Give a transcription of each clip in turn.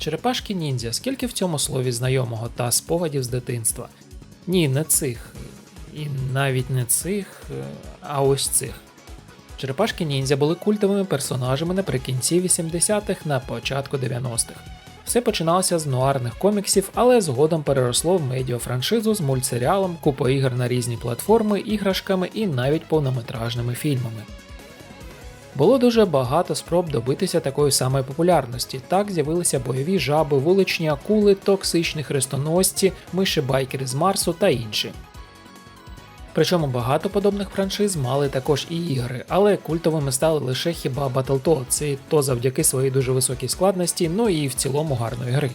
Черепашки ніндзя, скільки в цьому слові знайомого та спогадів з дитинства. Ні, не цих. І навіть не цих, е, а ось цих. Черепашки ніндзя були культовими персонажами наприкінці 80-х на початку 90-х. Все починалося з нуарних коміксів, але згодом переросло в медіафраншизу з мультсеріалом, купою ігор на різні платформи, іграшками і навіть повнометражними фільмами. Було дуже багато спроб добитися такої самої популярності. Так з'явилися бойові жаби, вуличні акули, токсичні хрестоносці, миші байкери з Марсу та інші. Причому багато подобних франшиз мали також і ігри, але культовими стали лише хіба Battletoads, і то завдяки своїй дуже високій складності, ну і в цілому гарної гри.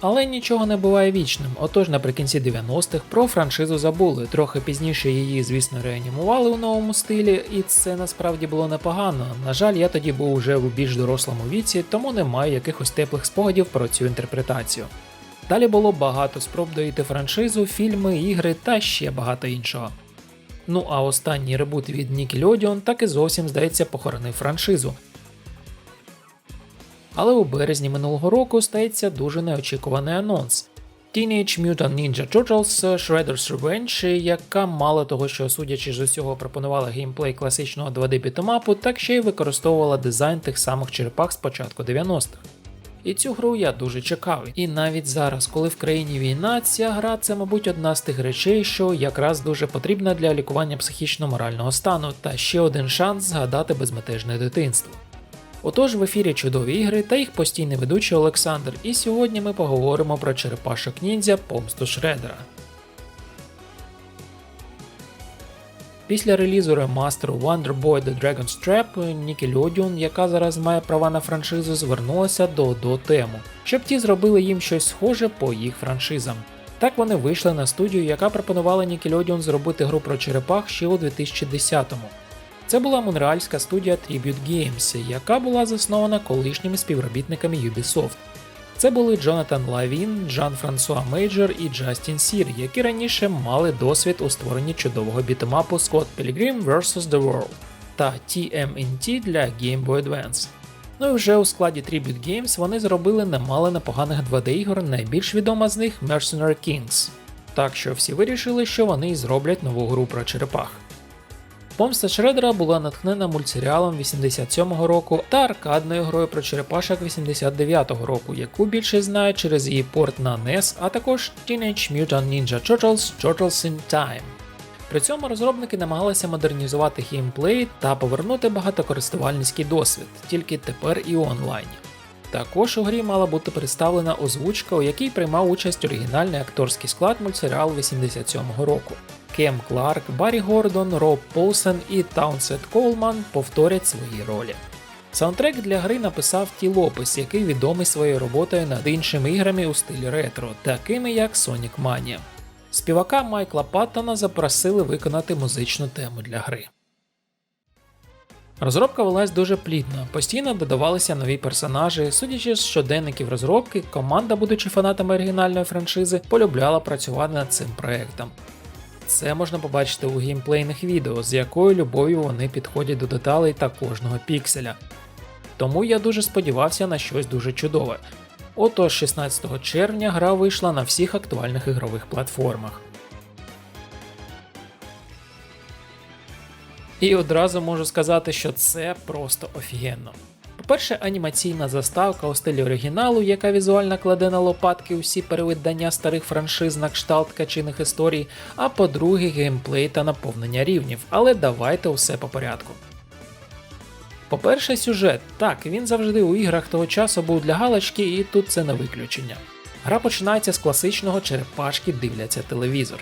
Але нічого не буває вічним, отож наприкінці 90-х про франшизу забули, трохи пізніше її, звісно, реанімували у новому стилі, і це насправді було непогано. На жаль, я тоді був уже у більш дорослому віці, тому не маю якихось теплих спогадів про цю інтерпретацію. Далі було багато спроб доїти франшизу, фільми, ігри та ще багато іншого. Ну а останній ребут від Nickelodeon так і зовсім, здається, похоронив франшизу. Але у березні минулого року стається дуже неочікуваний анонс. Teenage Mutant Ninja Turtles Shredder's Revenge, яка мало того, що судячи з усього пропонувала геймплей класичного 2D бітемапу, так ще й використовувала дизайн тих самих черепах з початку 90-х. І цю гру я дуже чекав. І навіть зараз, коли в країні війна, ця гра це, мабуть, одна з тих речей, що якраз дуже потрібна для лікування психічно-морального стану, та ще один шанс згадати безметежне дитинство. Отож, в ефірі чудові ігри та їх постійний ведучий Олександр, і сьогодні ми поговоримо про черепашок ніндзя помсту Шредера. Після релізу ремастеру Wonder Boy The Dragon's Trap Nickelodeon, яка зараз має права на франшизу, звернулася до Дотему, щоб ті зробили їм щось схоже по їх франшизам. Так вони вийшли на студію, яка пропонувала Nickelodeon зробити гру про черепах ще у 2010-му. Це була монреальська студія Tribute Games, яка була заснована колишніми співробітниками Ubisoft. Це були Джонатан Лавін, Джан Франсуа Мейджор і Джастін Сір, які раніше мали досвід у створенні чудового бітемапу Scott Pilgrim vs. The World та TMNT для Game Boy Advance. Ну і вже у складі Tribute Games вони зробили немало непоганих 2D ігор, найбільш відома з них Mercenary Kings. Так що всі вирішили, що вони зроблять нову гру про черепах. Помста Шредера була натхнена мультсеріалом 87-го року та аркадною грою про черепашок 89-го року, яку більше знають через її порт на NES, а також Teenage Mutant Ninja Turtles Turtles in Time. При цьому розробники намагалися модернізувати геймплей та повернути багатокористувальницький досвід, тільки тепер і у онлайні. Також у грі мала бути представлена озвучка, у якій приймав участь оригінальний акторський склад мультсеріалу 87-го року. Кем Кларк, Баррі Гордон, Роб Полсен і Таунсет Колман повторять свої ролі. Саундтрек для гри написав Ті Лопес, який відомий своєю роботою над іншими іграми у стилі ретро, такими як Sonic Mania. Співака Майкла Паттона запросили виконати музичну тему для гри. Розробка велась дуже плідно, постійно додавалися нові персонажі. Судячи з щоденників розробки, команда, будучи фанатами оригінальної франшизи, полюбляла працювати над цим проектом. Це можна побачити у геймплейних відео, з якою любов'ю вони підходять до деталей та кожного пікселя. Тому я дуже сподівався на щось дуже чудове. Отож, 16 червня гра вийшла на всіх актуальних ігрових платформах. І одразу можу сказати, що це просто офігенно. По-перше, анімаційна заставка у стилі оригіналу, яка візуально кладе на лопатки усі перевидання старих франшиз на кшталт качиних історій, а по-друге, геймплей та наповнення рівнів. Але давайте усе по порядку. По-перше, сюжет. Так, він завжди у іграх того часу був для галочки, і тут це не виключення. Гра починається з класичного черепашки дивляться телевізор.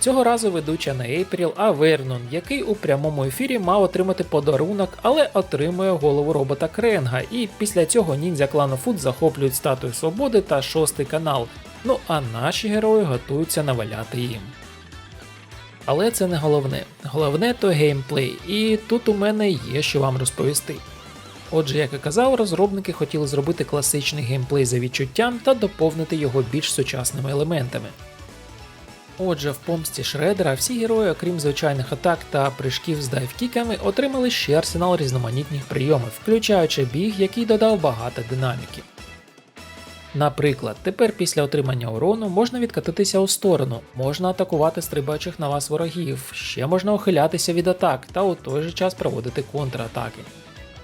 Цього разу ведуча не Ейпріл, а Вернон, який у прямому ефірі мав отримати подарунок, але отримує голову робота Кренга, і після цього ніндзя клану Фуд захоплюють статую свободи та шостий канал. Ну а наші герої готуються наваляти їм. Але це не головне. Головне то геймплей, і тут у мене є що вам розповісти. Отже, як і казав, розробники хотіли зробити класичний геймплей за відчуттям та доповнити його більш сучасними елементами. Отже, в помсті Шредера всі герої, окрім звичайних атак та прыжків з дайвкіками, отримали ще арсенал різноманітних прийомів, включаючи біг, який додав багато динаміки. Наприклад, тепер після отримання урону можна відкатитися у сторону, можна атакувати стрибаючих на вас ворогів, ще можна ухилятися від атак та у той же час проводити контратаки.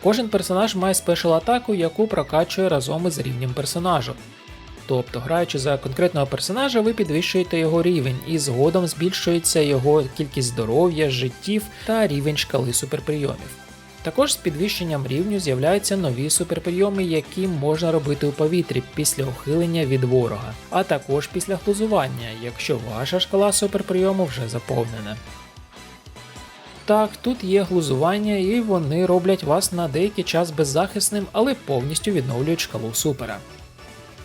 Кожен персонаж має спешл атаку, яку прокачує разом із рівнем персонажу. Тобто, граючи за конкретного персонажа, ви підвищуєте його рівень, і згодом збільшується його кількість здоров'я, життів та рівень шкали суперприйомів. Також з підвищенням рівню з'являються нові суперприйоми, які можна робити у повітрі після ухилення від ворога, а також після глузування, якщо ваша шкала суперприйому вже заповнена. Так, тут є глузування, і вони роблять вас на деякий час беззахисним, але повністю відновлюють шкалу супера.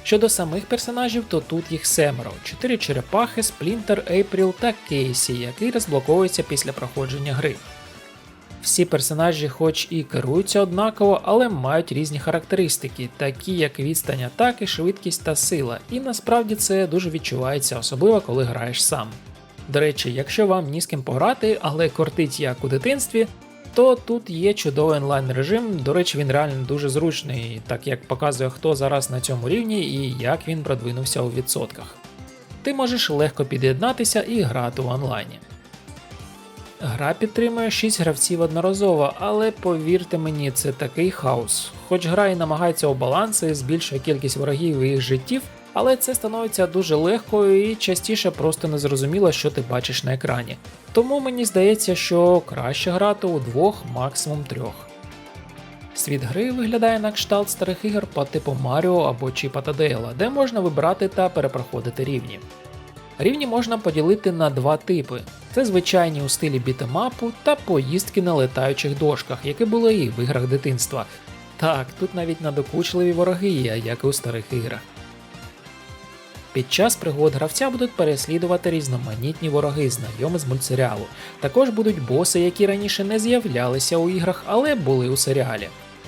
Щодо самих персонажів, то тут їх семеро: чотири черепахи, Сплінтер, Ейпріл та Кейсі, який розблоковується після проходження гри. Всі персонажі, хоч і керуються однаково, але мають різні характеристики, такі як відстань атаки, швидкість та сила, і насправді це дуже відчувається, особливо коли граєш сам. До речі, якщо вам ні з ким пограти, але кортить як у дитинстві, то тут є чудовий онлайн режим. До речі, він реально дуже зручний, так як показує, хто зараз на цьому рівні і як він продвинувся у відсотках. Ти можеш легко під'єднатися і грати в онлайні. Гра підтримує 6 гравців одноразово, але повірте мені, це такий хаос. Хоч гра і намагається у баланси, збільшує кількість ворогів і їх життів, але це становиться дуже легко і частіше просто незрозуміло, що ти бачиш на екрані. Тому мені здається, що краще грати у двох, максимум трьох. Світ гри виглядає на кшталт старих ігор по типу Маріо або Чіпа та Дейла, де можна вибрати та перепроходити рівні. Рівні можна поділити на два типи: це звичайні у стилі бітемапу та поїздки на летаючих дошках, які були і в іграх дитинства. Так, тут навіть надокучливі вороги є, як і у старих іграх. Під час пригод гравця будуть переслідувати різноманітні вороги, знайомі з мультсеріалу. Також будуть боси, які раніше не з'являлися у іграх, але були у серіалі.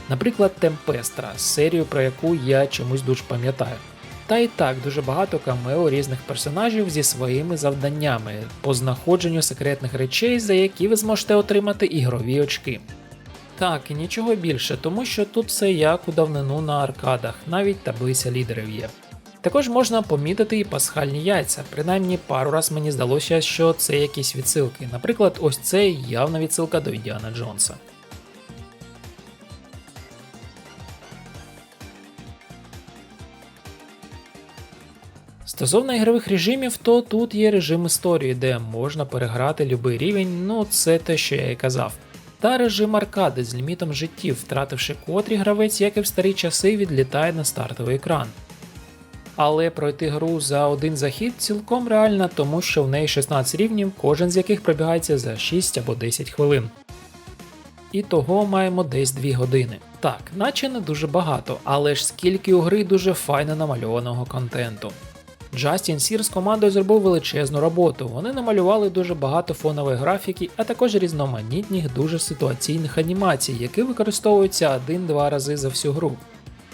Наприклад, Темпестра, серію про яку я чомусь дуже пам'ятаю. Та і так дуже багато камео різних персонажів зі своїми завданнями по знаходженню секретних речей, за які ви зможете отримати ігрові очки. Так, і нічого більше, тому що тут все як у давнину на аркадах, навіть таблиця лідерів є. Також можна помітити і пасхальні яйця, принаймні пару раз мені здалося, що це якісь відсилки. Наприклад, ось це явна відсилка до Індіана Джонса. Стосовно ігрових режимів, то тут є режим історії, де можна переграти будь-який рівень, ну це те, що я і казав. Та режим аркади з лімітом життів, втративши котрі гравець, як і в старі часи, відлітає на стартовий екран. Але пройти гру за один захід цілком реально, тому що в неї 16 рівнів, кожен з яких пробігається за 6 або 10 хвилин. І того маємо десь 2 години. Так, наче не дуже багато, але ж скільки у гри дуже файно намальованого контенту. Джастін Сір з командою зробив величезну роботу. Вони намалювали дуже багато фонової графіки, а також різноманітних дуже ситуаційних анімацій, які використовуються один-два рази за всю гру.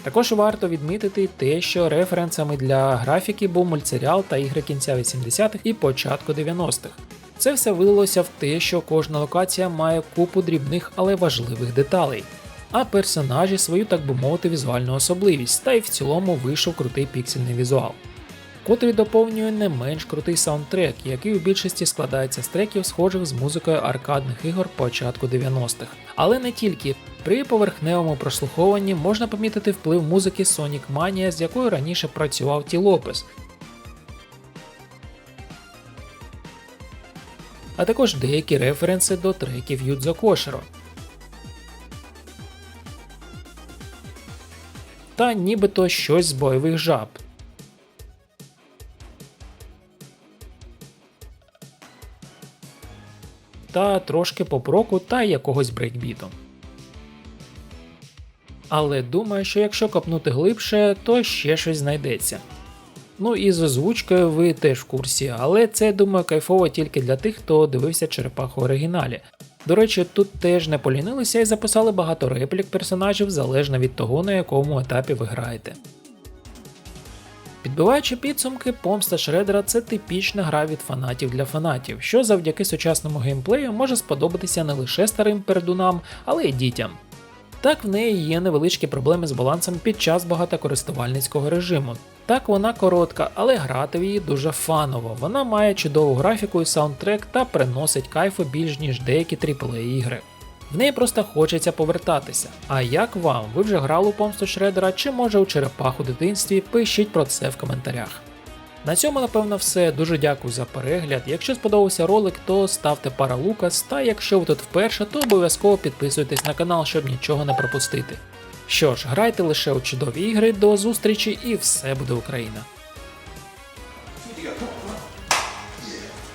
Також варто відмітити те, що референсами для графіки був мультсеріал та ігри кінця 80-х і початку 90-х. Це все вилилося в те, що кожна локація має купу дрібних, але важливих деталей. А персонажі свою, так би мовити, візуальну особливість, та й в цілому вийшов крутий піксельний візуал котрий доповнює не менш крутий саундтрек, який у більшості складається з треків, схожих з музикою аркадних ігор початку 90-х. Але не тільки. При поверхневому прослуховуванні можна помітити вплив музики Sonic Mania, з якою раніше працював Ті Лопес. А також деякі референси до треків Юдзо Кошеро. Та нібито щось з бойових жаб. Та трошки поп-року та якогось брейкбіту. Але думаю, що якщо копнути глибше, то ще щось знайдеться. Ну і з озвучкою ви теж в курсі, але це, думаю, кайфово тільки для тих, хто дивився черепаху в оригіналі. До речі, тут теж не полінилися і записали багато реплік персонажів залежно від того, на якому етапі ви граєте. Підбиваючи підсумки, помста Шредера це типічна гра від фанатів для фанатів, що завдяки сучасному геймплею може сподобатися не лише старим передунам, але й дітям. Так в неї є невеличкі проблеми з балансом під час багатокористувальницького режиму. Так вона коротка, але грати в її дуже фаново. Вона має чудову графіку і саундтрек та приносить кайфу більш ніж деякі AAA ігри. В неї просто хочеться повертатися. А як вам? Ви вже грали у помсту Шредера чи може у черепах у дитинстві? Пишіть про це в коментарях. На цьому, напевно, все. Дуже дякую за перегляд. Якщо сподобався ролик, то ставте пара Лукас, та якщо ви тут вперше, то обов'язково підписуйтесь на канал, щоб нічого не пропустити. Що ж, грайте лише у чудові ігри, до зустрічі і все буде Україна!